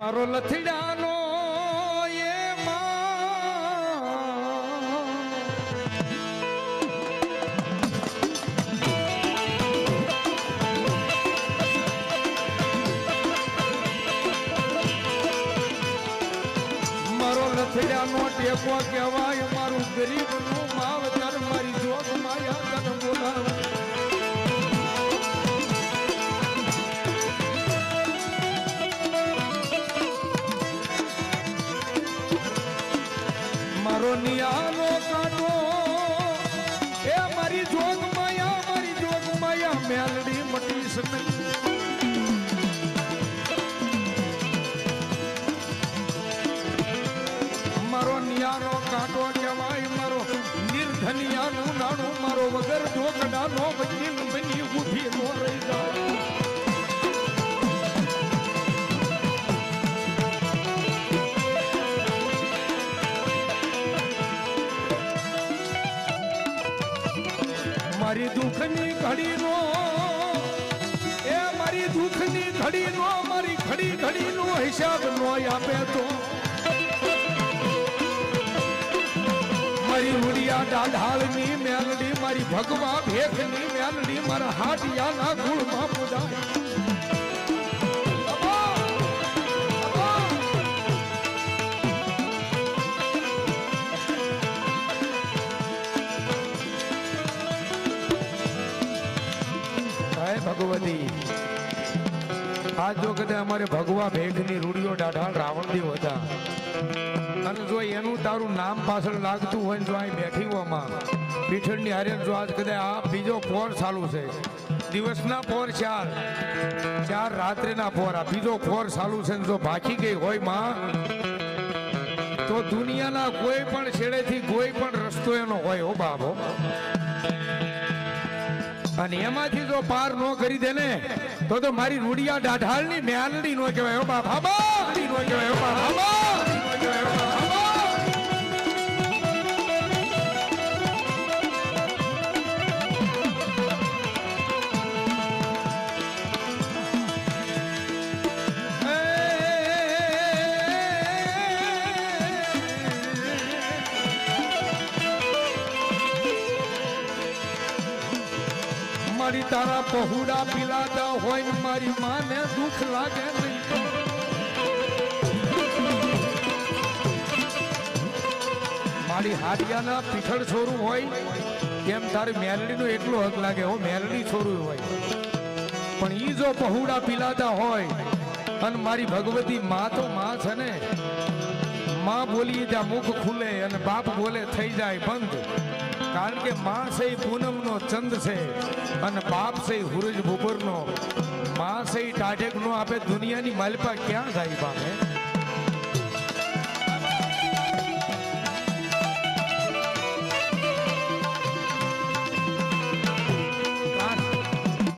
મારો લથડાનો એ મારો લથડાનો ટેકો કહેવાય, મારું ગરીબનું માવતર મારી જોગ માયા તન બોલાવે. મારો કાંટો. એ મારી જોગ માયા, મારી જોગ માયા, મેલડી મટીશ નહીં મારો નિયાનો કાંટો કહેવાય, મારો નિર્ધનિયાનું નાણું, મારો વગર જોગડાનો વકીલ બની ઊભી નો રહી જાય. મારી દુઃખની ઘડીનો, એ મારી દુઃખની ઘડીનો, મારી ઘડી ઘડીનો હિસાબ નો આપે તો. મારી ઉડિયા ડાઢાળની મેલડી, મારી ભગવા ભેખની મેલડી, મારા હાટિયાના ગુળમાં ભગવતી. આ જો કદાચ અમારે ભગવા ભેખની રૂડીઓ ડાઢાળ રાવણદેવ હતા. અને જો એનું તારું નામ પાછળ લાગતું હોય જો અહીં બેઠી હોમાં પીઠળની હારે જો આજ કદાચ આ બીજો પોર ચાલુ છે. દિવસના પોર ચાર. ચાર રાત્રેના પોર. આ બીજો પોર ચાલુ છે જો બાકી ગઈ હોયમાં, તો દુનિયાના કોઈ પણ છેડેથી કોઈ પણ રસ્તો એનો હોય હો બાબો અને એમાંથી જો પાર નો કરી દે ને તો તો મારી રૂડિયા ડાઢાળની મ્યાલડી નો કહેવાય હો, બાપ. નો કહેવાય મારી તારા પહુડા પીલાતા હોય ને મારી માને દુઃખ લાગે નહીં મારી હાડિયાના પીઠળ છોરું હોય, કેમ તારી મેલડીનો એટલો હક લાગે? હો, મેલડી છોરું હોય. પણ ઈ જો પહુડા પીલાતા હોય, અને મારી ભગવતી માં તો માં છે ને. માં બોલીએ ત્યાં મુખ ખુલે અને બાપ બોલે, થઈ જાય, બંધ. કારણ કે માં છે ઈ પૂનમનો ચંદ છે અને બાપ છે હુરજ બપોરનો માં છે ટાઢેક નો આપે દુનિયાની માલપા ક્યાં જાય પામે